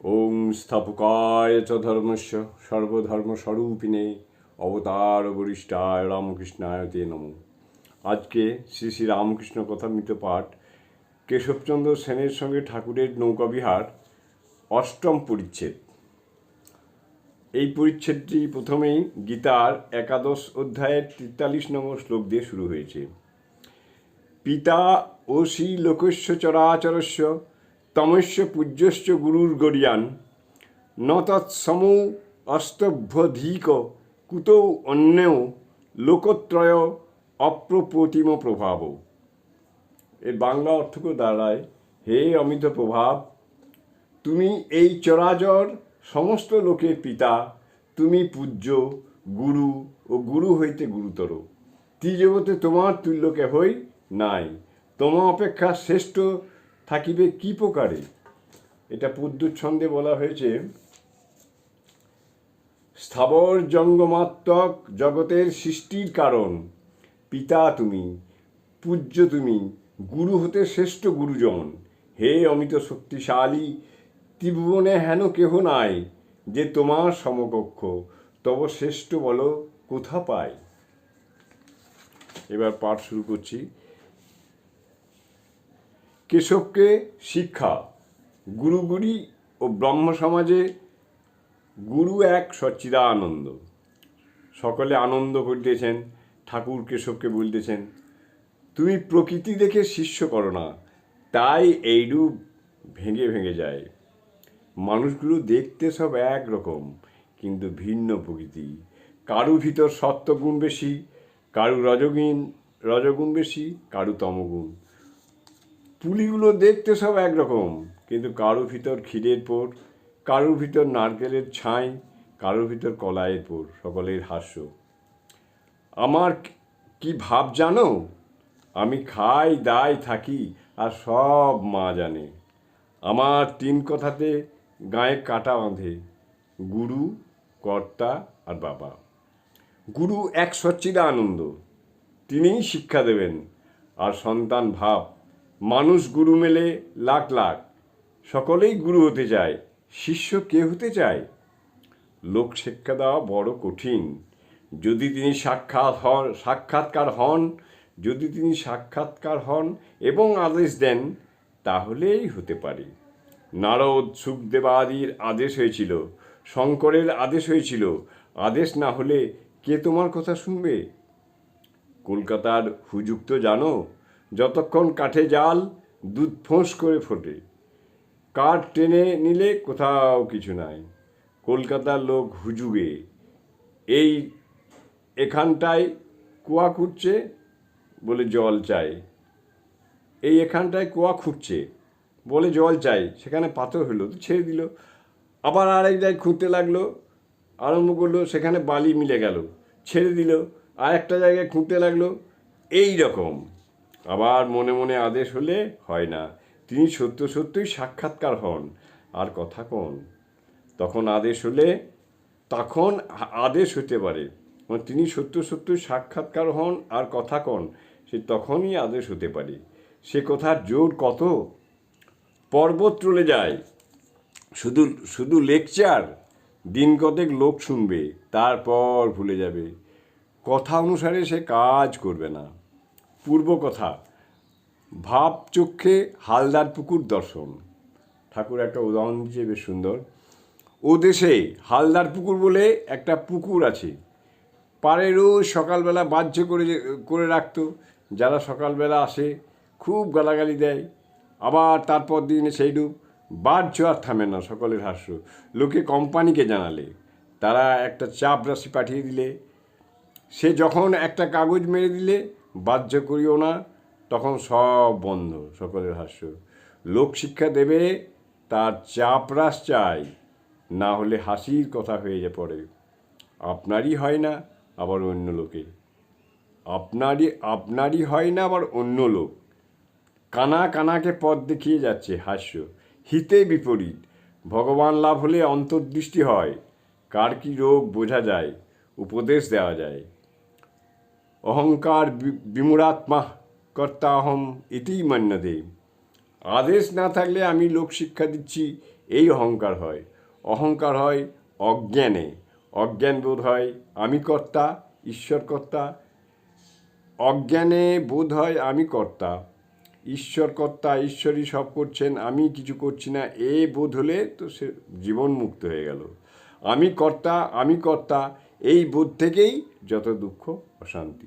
ওং স্থাপকায় চ ধর্মস্য সর্বধর্মস্বরূপিণে অবতার বরিষ্ঠায় রামকৃষ্ণায় তে নম। আজকে শ্রী শ্রী রামকৃষ্ণ কথামৃত পাঠ কেশবচন্দ্র সেনের সঙ্গে ঠাকুরের নৌকাবিহার অষ্টম পরিচ্ছেদ। এই পরিচ্ছেদটি প্রথমেই গীতার একাদশ অধ্যায়ের তেতাল্লিশ নম্বর শ্লোক দিয়ে শুরু হয়েছে। পিতা ওসি লোকস্য চরাচরস্য তমস্য পূজ্যশ্চ গুরুর গরিয়ান ন তৎসমৌ অস্তভ্যধিক কুতৌ অন্যেও লোকত্রয় অপ্রপ্রতিম প্রভাব এর বাংলা অর্থ করে দাঁড়ায়, হে অমিত প্রভাব, তুমি এই চরাচর সমস্ত লোকের পিতা, তুমি পূজ্য, গুরু ও গুরু হইতে গুরুতর। ত্রিজগতে তোমার তুল্য কেহই নাই। তোমা অপেক্ষা শ্রেষ্ঠ থাকিবে কি প্রকারে? এটা পদ্যুৎ ছন্দে বলা হয়েছে, স্থাবর জঙ্গমাত্মক জগতের সৃষ্টির কারণ, পিতা তুমি, পূজ্য তুমি, গুরু হতে শ্রেষ্ঠ গুরুজন। হে অমিত শক্তিশালী, ত্রিভুবনে হেন কেহ নাই যে তোমার সমকক্ষ, তব শ্রেষ্ঠ বলো কোথা পায়? এবার পাঠ শুরু করছি। কেশবকে শিক্ষা। গুরুগুরি ও ব্রহ্ম সমাজে গুরু এক সচ্চিদানন্দ। সকলে আনন্দ করিতেছেন ঠাকুর কেশবকে বলতেছেন, তুমি প্রকৃতি দেখে শিষ্য করো না, তাই এইরূপ ভেঙে ভেঙে যায়। মানুষগুলো দেখতে সব একরকম কিন্তু ভিন্ন প্রকৃতি। কারু ভিতর সত্যগুণ বেশি, কারু রজগুণ রজগুণ বেশি, কারু তমগুণ। পুলিগুলো দেখতে সব একরকম, কিন্তু কারও ভিতর ক্ষীরের পোর কারোর ভিতর নারকেলের ছাই, কারোর ভিতর কলাইয়ের পোর সকলের হাস্য। আমার কি ভাব জানো? আমি খাই, দাই, থাকি, আর সব মা জানে। আমার তিন কথাতে গায়ে কাটা বাঁধে, গুরু, কর্তা, আর বাবা। গুরু এক সচ্চিদা আনন্দ তিনিই শিক্ষা দেবেন, আর সন্তান ভাব মানুষ গুরু মেলে লাখ লাখ। সকলেই গুরু হতে চায়, শিষ্য কে হতে চায়? লোক শিক্ষা দেওয়া বড় কঠিন। যদি তিনি সাক্ষাৎ হন, সাক্ষাৎকার হন, যদি তিনি সাক্ষাৎকার হন এবং আদেশ দেন, তাহলেই হতে পারে। নারদ সুখদেবাদির আদেশ হয়েছিল, শঙ্করের আদেশ হয়েছিল। আদেশ না হলে কে তোমার কথা শুনবে? কলকাতার হুজুক তো জানো যতক্ষণ কাঠে জাল, দুধ ফোঁস করে ফোটে। কাঠ টেনে নিলে কোথাও কিছু নাই। কলকাতার লোক হুজুগে। এই এখানটায় কুয়া খুঁড়ছে বলে জল চাই এই এখানটায় কুয়া খুঁড়ছে বলে জল চাই সেখানে পাথর হলো, তো ছেড়ে দিল। আবার আরেক জায়গায় খুঁড়তে লাগল। আরম্ভ করল, সেখানে বালি মিলে গেল। ছেড়ে দিল। আর একটা জায়গায় খুঁড়তে লাগল। এই রকম। আবার মনে মনে আদেশ হলে হয় না। তিনি সত্য সত্যই সাক্ষাৎকার হন। আর কথা কন। তখন আদেশ হলে, তখন আদেশ হতে পারে। মানে তিনি সত্য সত্যই সাক্ষাৎকার হন আর কথা কন, সে তখনই আদেশ হতে পারে। সে কথার জোর কত? পর্বত চলে যায়। শুধু শুধু লেকচার, দিন কতেক লোক শুনবে, তারপর ভুলে যাবে। কথা অনুসারে সে কাজ করবে না। পূর্ব কথা, ভাব চক্ষে হালদার পুকুর দর্শন। ঠাকুর একটা উদাহরণ দিচ্ছে বেশ সুন্দর। ও দেশে হালদার পুকুর বলে একটা পুকুর আছে। পাড়ে রোজ সকালবেলা বাহ্য করে করে রাখতো। যারা সকালবেলা আসে, খুব গালাগালি দেয়। আবার তারপর দিনে সেইরূপ বাহ্য আর থামে না সকলের হাস্য। লোকে কোম্পানিকে জানালে, তারা একটা চাপ রাশি পাঠিয়ে দিলে। সে যখন একটা কাগজ মেরে দিলে বাহ্য করিও না, তখন সব বন্ধ, সকলের হাস্য। লোক শিক্ষা দেবে, তার চাপরাস চাই, না হলে হাসির কথা হয়ে যা পড়ে আপনারই হয় না, আবার অন্য লোকে। আপনারই আপনারই হয় না, আবার অন্য লোক। কানা কানাকে পথ দেখিয়ে যাচ্ছে হাস্য। হিতে বিপরীত। ভগবান লাভ হলে অন্তর্দৃষ্টি হয়। কার কি রোগ বোঝা যায়? উপদেশ দেওয়া যায়। অহংকার বি- বিমূঢ়াত্মা কর্তা অহম ইতিই মান্যদে আদেশ না থাকলে আমি লোক শিক্ষা দিচ্ছি, এই অহংকার হয়। অহংকার হয় অজ্ঞানে। অজ্ঞান বোধ হয় আমি কর্তা, ঈশ্বর কর্তা। অজ্ঞানে বোধ হয় আমি কর্তা। ঈশ্বর কর্তা, ঈশ্বরই সব করছেন, আমি কিছু করছি না, এ বোধ হলে তো সে জীবন মুক্ত হয়ে গেল। আমি কর্তা আমি কর্তা, এই বোধ থেকেই যত দুঃখ, অশান্তি।